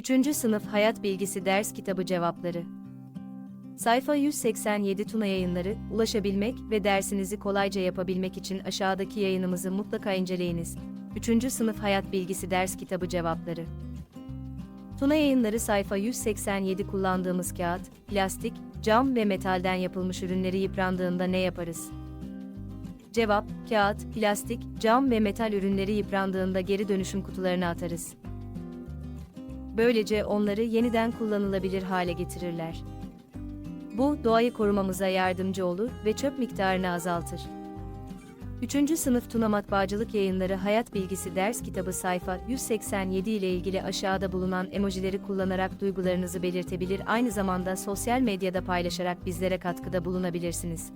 3. Sınıf Hayat Bilgisi Ders Kitabı Cevapları Sayfa 187 Tuna Yayınları, ulaşabilmek ve dersinizi kolayca yapabilmek için aşağıdaki yayınımızı mutlaka inceleyiniz. 3. Sınıf Hayat Bilgisi Ders Kitabı Cevapları Tuna Yayınları sayfa 187 kullandığımız kağıt, plastik, cam ve metalden yapılmış ürünleri yıprandığında ne yaparız? Cevap, kağıt, plastik, cam ve metal ürünleri yıprandığında geri dönüşüm kutularına atarız. Böylece onları yeniden kullanılabilir hale getirirler. Bu, doğayı korumamıza yardımcı olur ve çöp miktarını azaltır. 3. Sınıf Tuna Matbaacılık Yayınları Hayat Bilgisi Ders Kitabı sayfa 187 ile ilgili aşağıda bulunan emojileri kullanarak duygularınızı belirtebilir aynı zamanda sosyal medyada paylaşarak bizlere katkıda bulunabilirsiniz.